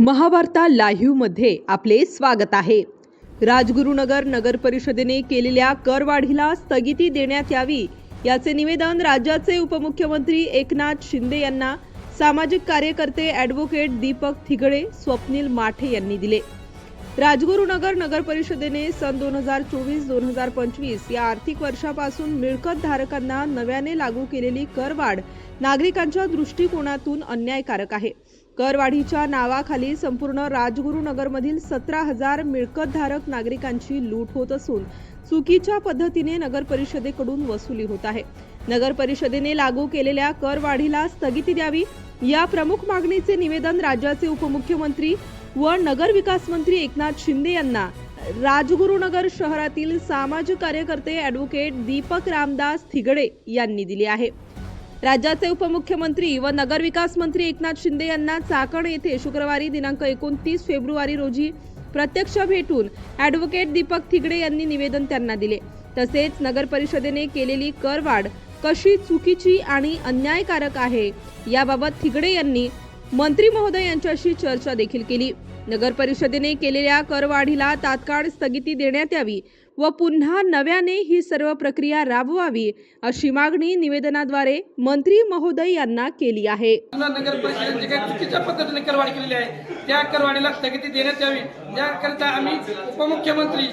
महावार्ता लाईव्हमध्ये आपले स्वागत आहे. राजगुरुनगर नगर परिषदेने केलेल्या करवाढीला स्थगिती देण्यात यावी याचे निवेदन राज्याचे उपमुख्यमंत्री एकनाथ शिंदे यांना सामाजिक कार्यकर्ते ॲडव्होकेट दीपक थिगडे स्वप्नील माठे यांनी दिले. राजगुरुनगर नगर परिषदेने सन दोन हजार चोवीस दोन हजार पंचवीस या आर्थिक वर्षापासून मिळकत धारकांना नव्याने लागू केलेली करवाढ नागरिकांच्या दृष्टिकोनातून अन्यायकारक आहे. करवाढीच्या नावाखाली संपूर्ण राजगुरुनगरमधील सतरा हजार मिळकतधारक नागरिकांची लूट होत असून चुकीच्या पद्धतीने नगर परिषदेकडून वसुली होत आहे. नगर परिषदेने लागू केलेल्या करवाढीला स्थगिती द्यावी या प्रमुख मागणीचे निवेदन राज्याचे उपमुख्यमंत्री व नगर विकास मंत्री एकनाथ शिंदे यांना. राजगुरुनगर शहरातील सामाजिक कार्यकर्ते ॲडव्होकेट दीपक रामदास थिगडे यांनी दिले आहे. राज्याचे उपमुख्यमंत्री व नगरविकास मंत्री एकनाथ शिंदे यांना चाकण येथे शुक्रवारी दिनांक एकोणतीस फेब्रुवारी रोजी प्रत्यक्ष भेटून ॲडव्होकेट दीपक थिगडे यांनी निवेदन त्यांना दिले. तसेच नगर परिषदेने केलेली करवाढ कशी चुकीची आणि अन्यायकारक आहे याबाबत थिगडे यांनी मंत्री महोदय यांच्याशी चर्चा देखील केली. नगर परिषदेने केलेल्या करवाढीला तात्काळ स्थगिती देण्यात यावी व पुन्हा नव्याने ही सर्व प्रक्रिया राबवावी अशी मागणी निवेदनाद्वारे मंत्री महोदय यांना केली आहे. नगर परिषदेने चुकीच्या पद्धतीने करवाढी केलेली आहे त्या करवाढीला स्थगिती देण्यात यावी. याकरिता आम्ही उपमुख्यमंत्री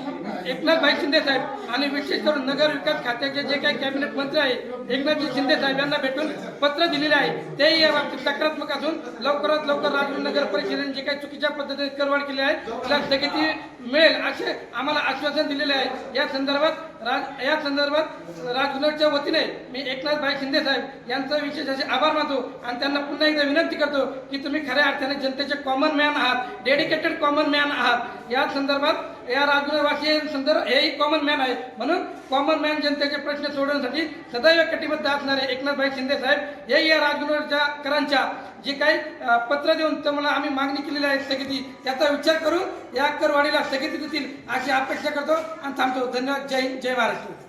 एकनाथभाई शिंदेसाहेब शिंदे साहेब आणि विशेष करून नगर विकास खात्याचे जे काही कॅबिनेट मंत्री आहे एकनाथजी शिंदे साहेब यांना भेटून पत्र दिलेले आहे. तेही या बाबतीत सकारात्मक असून लवकरात लवकर राजूर नगर परिषदेने जे काही चुकीच्या पद्धतीने करवाढ केली आहे त्याला स्थगिती मिळेल असे आम्हाला आश्वासन दिलेले आहे. या संदर्भात राज या संदर्भात राजनगरच्या वतीने मी एकनाथ भाई शिंदे साहेब यांचा विशेष असे आभार मानतो आणि त्यांना पुन्हा एकदा विनंती करतो की तुम्ही खऱ्या अर्थाने जनतेचे कॉमन मॅन आहात डेडिकेटेड कॉमन मॅन आहात. या संदर्भात या राजनगरवासी संदर्भ हेही कॉमन मॅन आहे. म्हणून कॉमन मॅन जनतेचे प्रश्न सोडवण्यासाठी सदैव कटिबद्ध असणारे एकनाथभाई शिंदे साहेब हे या राजनगरच्या करांच्या जे काही पत्र देऊन तुम्हाला आम्ही मागणी केलेली आहे स्थगिती त्याचा विचार करून या करवाढीला स्थगिती देतील अशी अपेक्षा करतो आणि थांबतो. धन्यवाद. जय हिंद. जय महाराष्ट्र.